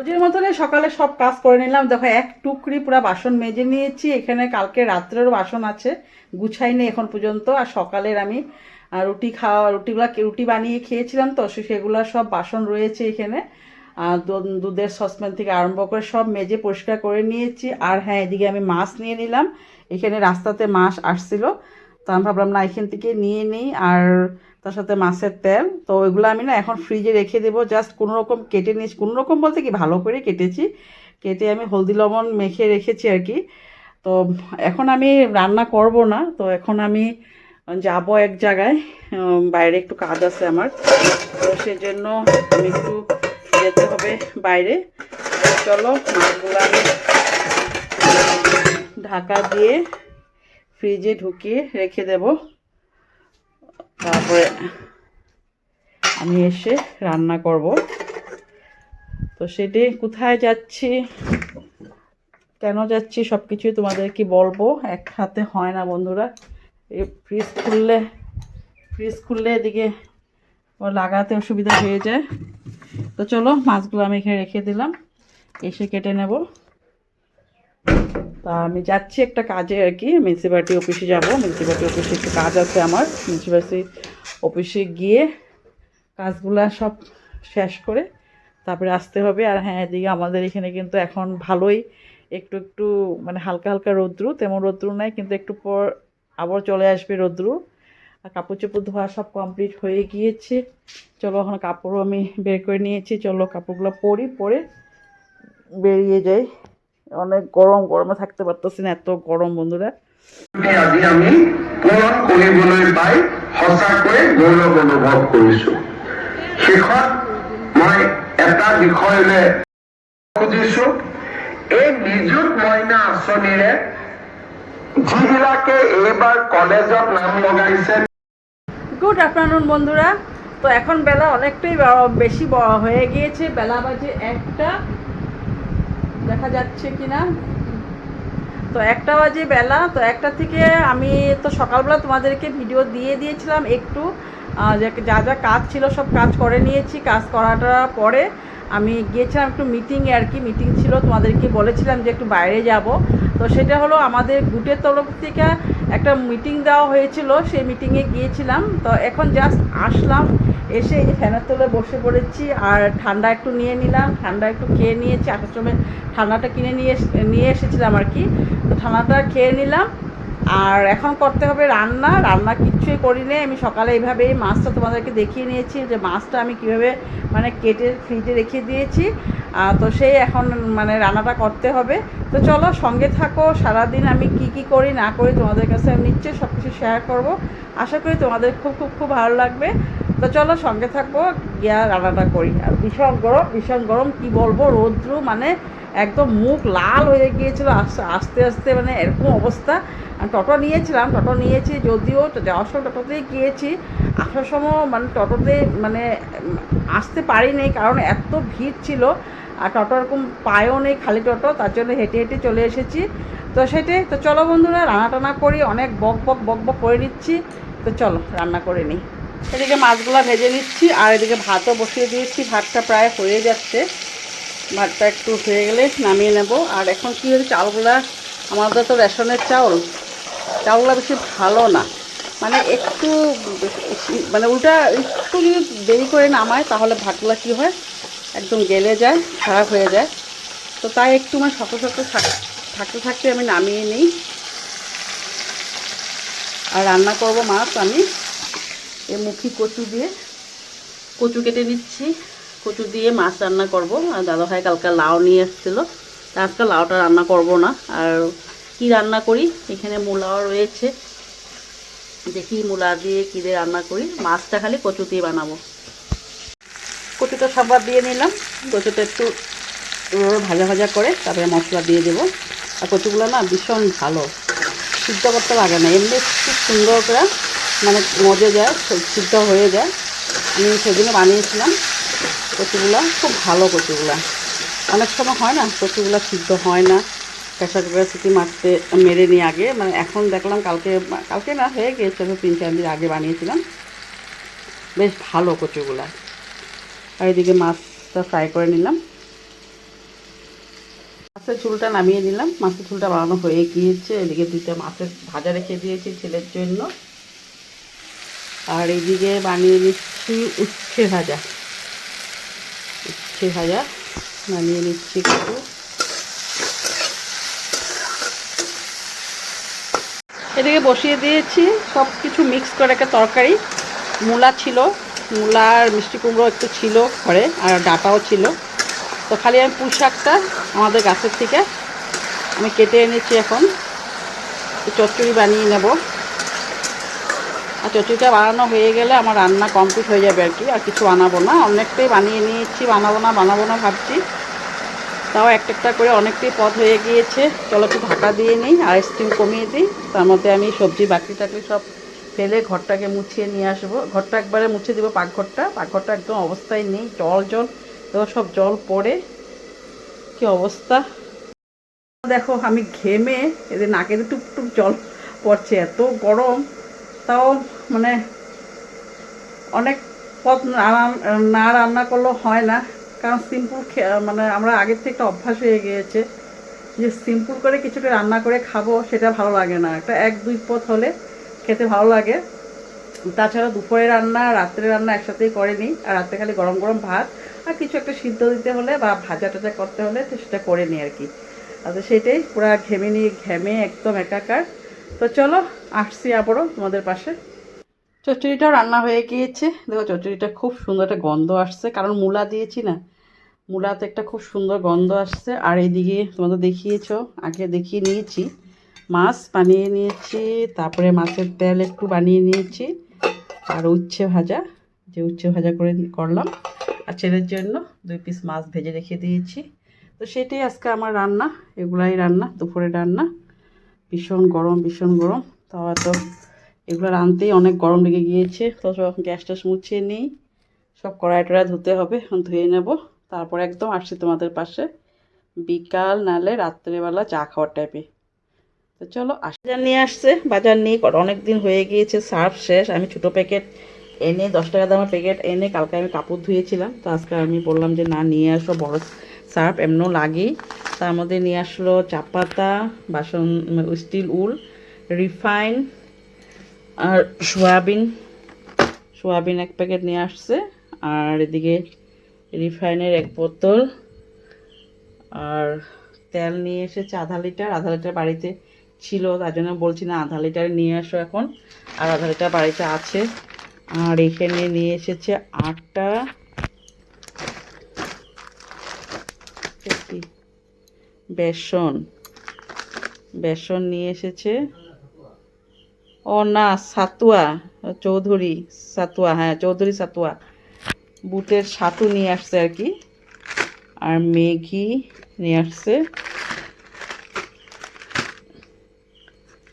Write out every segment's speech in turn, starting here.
রোজের মতনে সকালে সব কাজ করে নিলাম। দেখো, এক টুকরি পুরো বাসন মেজে নিয়েছি। এখানে কালকে রাত্রেরও বাসন আছে গুছাইনি এখন পর্যন্ত। আর সকালের আমি রুটি খাওয়া, রুটিগুলা রুটি বানিয়ে খেয়েছিলাম তো সেগুলা সব বাসন রয়েছে এখানে। আর দুধের সসপ্যান থেকে আরম্ভ করে সব মেজে পরিষ্কার করে নিয়েছি। আর হ্যাঁ এদিকে আমি মাছ নিয়ে নিলাম। এখানে রাস্তাতে মাছ আসছিল। তো আমি ভাবলাম, না, এখান থেকে নিয়ে নিই। আর তার সাথে মাছের তেল। তো ওইগুলো আমি না এখন ফ্রিজে রেখে দেবো। জাস্ট কোনো রকম কেটে নিয়েছি। কোনো রকম বলতে কি, ভালো করে কেটেছি। কেটে আমি হলদি লবণ মেখে রেখেছি আর কি। তো এখন আমি রান্না করব না। তো এখন আমি যাব এক জায়গায়। বাইরে একটু কাজ আছে আমার। তো সেজন্য আমি একটু যেতে হবে বাইরে। চলো মাছগুলো আমি ঢাকা দিয়ে ফ্রিজে ঢুকিয়ে রেখে দেব। তারপরে আমি এসে রান্না করব। তো সেটি কোথায় যাচ্ছি, কেন যাচ্ছি সব কিছুই তোমাদেরকে বলব? এক হাতে হয় না বন্ধুরা। এই ফ্রিজ খুললে ফ্রিজ খুললে এদিকে লাগাতে অসুবিধা হয়ে যায়। তো চলো মাছগুলো আমি এখানে রেখে দিলাম। এসে কেটে নেব। তা আমি যাচ্ছি একটা কাজে আর কি মিউনিসিপ্যালিটি অফিসে যাব। মিউনিসিপ্যালিটি অফিসে একটু কাজ আছে আমার। মিউনিসিপ্যালিটি অফিসে গিয়ে কাজগুলা সব শেষ করে তারপরে আসতে হবে। আর হ্যাঁ এদিকে আমাদের এখানে কিন্তু এখন ভালোই একটু একটু মানে হালকা হালকা রৌদ্রু, তেমন রৌদ্রু নাই, কিন্তু একটু পর আবার চলে আসবে রৌদ্রু। আর কাপড় চোপড় ধোয়া সব কমপ্লিট হয়ে গিয়েছে। চলো এখন কাপড়ও আমি বের করে নিয়েছি। চলো কাপড়গুলো পরি, পরে বেরিয়ে যাই। অনেক গরম গরমে থাকতে পারতেছি না এত গরম বন্ধুরা। আজি আমি কৰিবলৈ পাই সঁচাকৈ গৌৰৱ অনুভৱ কৰিছো শেষত মই এটা বিষয়লৈ খুজিছো এই নিযুত মইনা আঁচনিৰে যিবিলাকে এইবাৰ কলেজত নাম লগাইছে। গুড আফটারনুন বন্ধুরা। তো এখন বেলা অনেকটাই বেশি ব- হয়ে গিয়েছে বেলা বাজে একটা। দেখা যাচ্ছে কি না তো একটা বাজে বেলা, তো একটা থেকে আমি তো সকালবেলা তোমাদেরকে ভিডিও দিয়ে দিয়েছিলাম একটু যা যা কাজ ছিল সব কাজ করে নিয়েছি, কাজ করাটার পরে আমি গিয়েছিলাম একটু মিটিংয়ে আর কি মিটিং ছিল, তোমাদেরকে বলেছিলাম যে একটু বাইরে যাব। তো সেটা হলো আমাদের গুটের তরফ থেকে একটা মিটিং দেওয়া হয়েছিল, সেই মিটিংয়ে গিয়েছিলাম। তো এখন জাস্ট আসলাম এসে এই যে ফ্যানের তলে বসে পড়েছি, আর ঠান্ডা একটু নিয়ে নিলাম, ঠান্ডা একটু খেয়ে নিয়েছি সময় ঠান্ডাটা কিনে নিয়ে নিয়ে এসেছিলাম আর কি। তো ঠান্ডাটা খেয়ে নিলাম, আর এখন করতে হবে রান্না। রান্না কিচ্ছুই করি নি আমি সকালে এইভাবেই মাছটা তোমাদেরকে দেখিয়ে নিয়েছি যে মাছটা আমি কীভাবে মানে কেটে ফ্রিজে রেখে দিয়েছি। তো সেই এখন মানে রান্নাটা করতে হবে। তো চলো সঙ্গে থাকো, সারাদিন আমি কি কি করি না করি তোমাদের কাছে আমি নিশ্চয়ই সব কিছু শেয়ার করব। আশা করি তোমাদের খুব খুব খুব ভালো লাগবে। তো চলো সঙ্গে থাকব গিয়া রান্নাটা করি। আর ভীষণ গরম ভীষণ গরম, কি বলব, রৌদ্র মানে একদম মুখ লাল হয়ে গিয়েছিল আস্তে আস্তে মানে এরকম অবস্থা। আর টোটো নিয়েছিলাম, টোটো নিয়েছি যদিও যাওয়ার সময় টোটোতেই গিয়েছি। আসার সময় মানে টোটোতে মানে আসতে পারিনি, কারণ এত ভিড় ছিল, আর টোটো এরকম পায়েও নেই খালি টোটো, তার জন্য হেঁটে হেঁটে চলে এসেছি। তো সেটাই, তো চলো বন্ধুরা, রান্না টানা করি, অনেক বক বক বক বক করে নিচ্ছি। তো চলো, রান্না করে নিই। এদিকে মাছগুলো ভেজে নিচ্ছি, আর এদিকে ভাতও বসিয়ে দিয়েছি। ভাতটা প্রায় হয়ে যাচ্ছে। ভাতটা একটু হয়ে গেলে নামিয়ে নেব। আর এখন কী হয়েছে, চালগুলা, আমাদের তো রেশনের চাউল। চাউলগুলো বেশি ভালো না। মানে একটু মানে উল্টা একটু যদি দেরি করে নামায়, তাহলে ভাতগুলো কী হয়, একদম গেলে যায়, খারাপ হয়ে যায়। তো তাই একটু মানে শক্ত শক্ত থাক- থাকতে থাকতে আমি নামিয়ে নিই। আর রান্না করব মাছ আমি। এই মুখি কচু দিয়ে কচু কেটে নিচ্ছি। কচু দিয়ে মাছ রান্না করব। আর দাদা ভাই কালকে লাউ নিয়ে এসেছিল। আজকে লাউটা রান্না করব না। আর কি রান্না করি? এখানে মূলাও রয়েছে। দেখি মূলা দিয়ে কী দিয়ে রান্না করি। মাছটা খালি কচু দিয়ে বানাবো। কচুটা সবার দিয়ে নিলাম। কচুটা একটু ভাজা ভাজা করে তারপরে মশলা দিয়ে দেবো। আর কচুগুলো না ভীষণ ভালো। সিদ্ধ করতে লাগে না। এমনি খুব সুন্দর করে মানে মজে যায় সিদ্ধ হয়ে যায়। আমি সেদিনে বানিয়েছিলাম কচুগুলা, খুব ভালো কচুগুলা। অনেক সময় হয় না, কচুগুলা সিদ্ধ হয় না। প্রেশার কুকারে সিটি মারতে, মেরে নিয়ে আগে মানে এখন দেখলাম কালকে কালকে না, হয়ে গিয়েছে তিন চার দিন আগে বানিয়েছিলাম। বেশ ভালো কচুগুলা। আর এদিকে মাছটা ফ্রাই করে নিলাম। মাছের ঝুলটা নামিয়ে নিলাম। মাছের ঝুলটা বানানো হয়ে গিয়েছে। এদিকে দুইটা মাছের ভাজা রেখে দিয়েছি ছেলের জন্য। আর এদিকে বানিয়ে নিচ্ছি উচ্ছে ভাজা। উচ্ছে ভাজা বানিয়ে নিচ্ছি একটু এদিকে বসিয়ে দিয়েছি সব কিছু মিক্স করে একটা তরকারি। মূলা ছিল, মূলা আর মিষ্টি কুমড়ো একটু ছিল ঘরে, আর ডাটাও ছিল। তো খালি আমি পুঁই শাকটা আমাদের গাছের থেকে আমি কেটে এনেছি এখন। চচ্চড়ি বানিয়ে নেব। আর চচ্চড়িটা বানানো হয়ে গেলে আমার রান্না কমপ্লিট হয়ে যাবে আর কি, আর কিছু বানাবো না। অনেকটাই বানিয়ে নিয়েছি, বানাবো না বানাবো না ভাবছি। তাও একটা একটা করে অনেকটাই পথ হয়ে গিয়েছে। চলো একটু ঢাকা দিয়ে নিই আইসক্রিম কমিয়ে দিই। তার মধ্যে আমি সবজি বাকি টাকি সব ফেলে ঘরটাকে মুছিয়ে নিয়ে আসব। ঘরটা একবারে মুছে দেবো, পাকঘরটা। পাকঘরটা একদম অবস্থায় নেই, জল জল। এবার সব জল পড়ে। কি অবস্থা? দেখো, আমি ঘেমে এদের নাকের টুকটুক জল পড়ছে, এত গরম। তাও মানে অনেক পথ না রান্না করলেও হয় না। কারণ সিম্পল মানে আমরা আগের থেকে একটা অভ্যাস হয়ে গিয়েছে যে সিম্পল করে কিছুটা রান্না করে খাব, সেটা ভালো লাগে না। একটা এক, দুই পথ হলে খেতে ভালো লাগে। তাছাড়া দুপুরে রান্না, রাত্রে রান্না একসাথেই করে নিই আর রাত্রে খালি গরম গরম ভাত আর কিছু একটা সিদ্ধ দিতে হলে বা ভাজা টাজা করতে হলে তো সেটা করে নিই আর কি। আর সেটাই পুরো ঘেমে নিয়ে, ঘেমে একদম একাকার। তো চলো, আসছি আবারও তোমাদের পাশে। চচ্চড়িটাও রান্না হয়ে গিয়েছে। দেখো, চচ্চড়িটা খুব সুন্দর একটা গন্ধ আসছে, কারণ মূলা দিয়েছি না। মূলাতে একটা খুব সুন্দর গন্ধ আসছে। আর এইদিকে তোমাদের দেখিয়েছো, আগে দেখিয়ে নিয়েছি। মাছ বানিয়ে নিয়েছি, তারপরে মাছের তেল একটু বানিয়ে নিয়েছি। আর উচ্ছে ভাজা, যে উচ্ছে ভাজা করে করলাম। আর ছেলের জন্য দুই পিস মাছ ভেজে রেখে দিয়েছি। তো সেটাই আজকে আমার রান্না, এগুলাই রান্না দুপুরে রান্না। ভীষণ গরম ভীষণ গরম। তাও এত এগুলো রানতেই অনেক গরম লেগে গিয়েছে। তো সব গ্যাস ট্যাস মুছিয়ে নিই। সব কড়াই টড়াই ধুতে হবে ধুয়ে নেব। তারপর একদম আসছি তোমাদের পাশে। বিকাল নালে রাত্রেবেলা চা খাওয়ার টাইপে তো চলো বাজার নিয়ে আসছে। বাজার নিয়ে অনেক দিন হয়ে গিয়েছে, সার্ফ শেষ। আমি ছোটো প্যাকেট এনে, দশ টাকা দামের প্যাকেট এনে কালকে আমি কাপড় ধুয়েছিলাম। তো আজকে আমি বললাম যে, না, নিয়ে আসো বড় সার্ফ এমনও লাগে তার মধ্যে নিয়ে আসলো চাপাতা বাসন স্টিল উল, রিফাইন আর সোয়াবিন। সোয়াবিন এক প্যাকেট নিয়ে আসছে। আর এদিকে রিফাইনের এক বোতল। আর তেল নিয়ে এসেছে আধা লিটার। আধা লিটার বাড়িতে ছিল, তার জন্য বলছি না, আধা লিটার নিয়ে আসো এখন। আর আধা লিটার বাড়িতে আছে। আর এখানে নিয়ে এসেছে আটা। কি? বেসন। বেসন নিয়ে এসেছে। ও না, সাতুয়া। চৌধুরী সাতুয়া হ্যাঁ চৌধুরী সাতুয়া। বুটের ছাতু নিয়ে আসছে আর কি। আর মেঘি নিয়ে আসছে।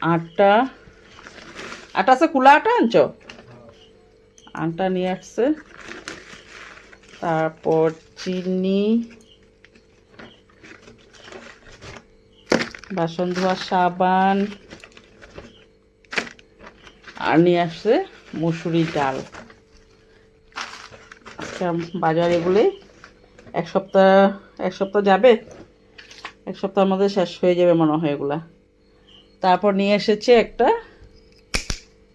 আটা। আটা আছে খোলা আটা আনছ? আটা নিয়ে আসছে। তারপর চিনি। বাসন ধোয়া, সাবান, আর নিয়ে আসছে মুসুরি ডাল। আজকে বাজার এগুলোই এক সপ্তাহ এক সপ্তাহ যাবে? এক সপ্তাহের মধ্যে শেষ হয়ে যাবে মনে হয় এগুলা। তারপর নিয়ে এসেছে একটা,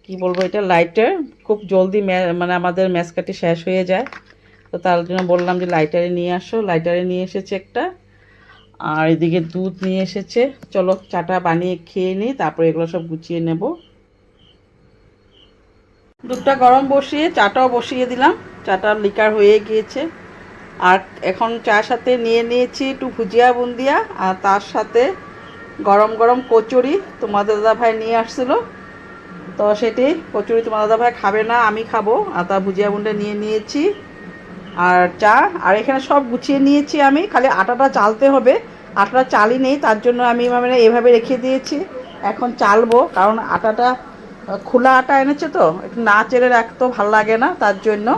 কি বলব এটা লাইটার খুব জলদি মানে আমাদের ম্যাচ শেষ হয়ে যায়। তো তার জন্য বললাম যে লাইটারে নিয়ে আসো। লাইটারে নিয়ে এসেছে একটা। আর এদিকে দুধ নিয়ে এসেছে। চলো চাটা বানিয়ে খেয়ে নিই, তারপরে এগুলো সব গুছিয়ে নেব। দুধটা গরম বসিয়ে, চাটাও বসিয়ে দিলাম। চাটা লিকার হয়ে গিয়েছে। আর এখন চার সাথে নিয়ে নিয়েছি একটু ভুজিয়া বুন্দিয়া, আর তার সাথে গরম গরম কচুরি। তোমাদের দাদা ভাই নিয়ে আসছিল। তো সেটি কচুরি তোমার দাদা ভাই খাবে না, আমি খাব। আর তার ভুজিয়া বুন্ডে নিয়ে নিয়েছি। আর চা, আর এখানে সব গুছিয়ে নিয়েছি আমি। খালি আটাটা চালতে হবে। আটাটা চালি নেই, তার জন্য আমি মানে এভাবে রেখে দিয়েছি। এখন চালবো, কারণ আটাটা, খোলা আটা এনেছে তো? একটু না চেলে রাখতেও ভালো লাগে না, তার জন্য।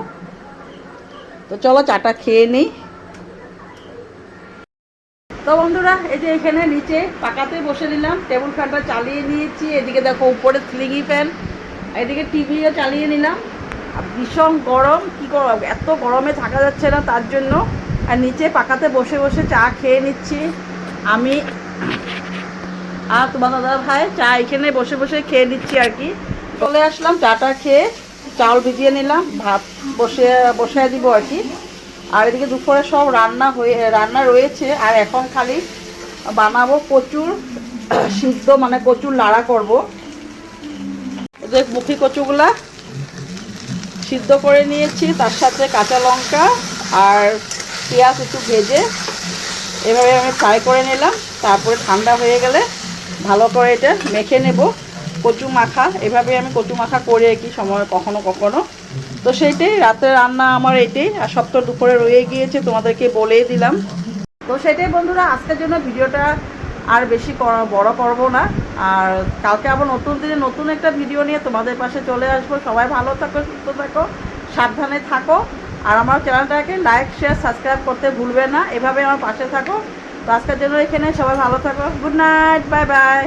তো চলো চাটা খেয়ে নিই। তো বন্ধুরা, এই যে এখানে নিচে পাকাতে বসে নিলাম। টেবিল ফ্যানটা চালিয়ে নিয়েছি। এদিকে দেখো উপরে স্লিঙি ফ্যান। এদিকে টিভিও চালিয়ে নিলাম। ভীষণ গরম, কি করব এত গরমে থাকা যাচ্ছে না, তার জন্য। আর নিচে পাকাতে বসে বসে চা খেয়ে নিচ্ছি। আমি আর তোমার দাদা ভাই চা এখানে বসে বসে খেয়ে নিচ্ছি আর কি। চলে আসলাম চাটা খেয়ে, চাউল ভিজিয়ে নিলাম, ভাত বসে বসে দিব আর কি। আর এদিকে দুপুরে সব রান্না হয়ে, রান্না রয়েছে। আর এখন খালি বানাবো কচুর, সিদ্ধ মানে কচুর লাড়া করব। যে মুখি কচুগুলা। সিদ্ধ করে নিয়েছি, তার সাথে কাঁচা লঙ্কা আর পেঁয়াজ একটু ভেজে এভাবে আমি ফ্রাই করে নিলাম। তারপরে ঠান্ডা হয়ে গেলে ভালো করে এটা মেখে নেব। কচু মাখা, এভাবে আমি কচু মাখা করে কি সময় কখনো কখনো। তো সেইটাই রাতের রান্না আমার এটাই, আর সপ্তাহ দুপুরে রয়ে গিয়েছে, তোমাদেরকে বলেই দিলাম। তো সেটাই বন্ধুরা, আজকের জন্য ভিডিওটা আর বেশি বড় করব না। আর কালকে আবার নতুন দিনে নতুন একটা ভিডিও নিয়ে তোমাদের পাশে চলে আসব। সবাই ভালো থাকো, সুস্থ থাকো, সাবধানে থাকো। আর আমার চ্যানেলটাকে লাইক শেয়ার সাবস্ক্রাইব করতে ভুলবে না। এভাবে আমার পাশে থাকো। তো আজকের জন্য এখানে সবাই ভালো থাকো। Good night bye bye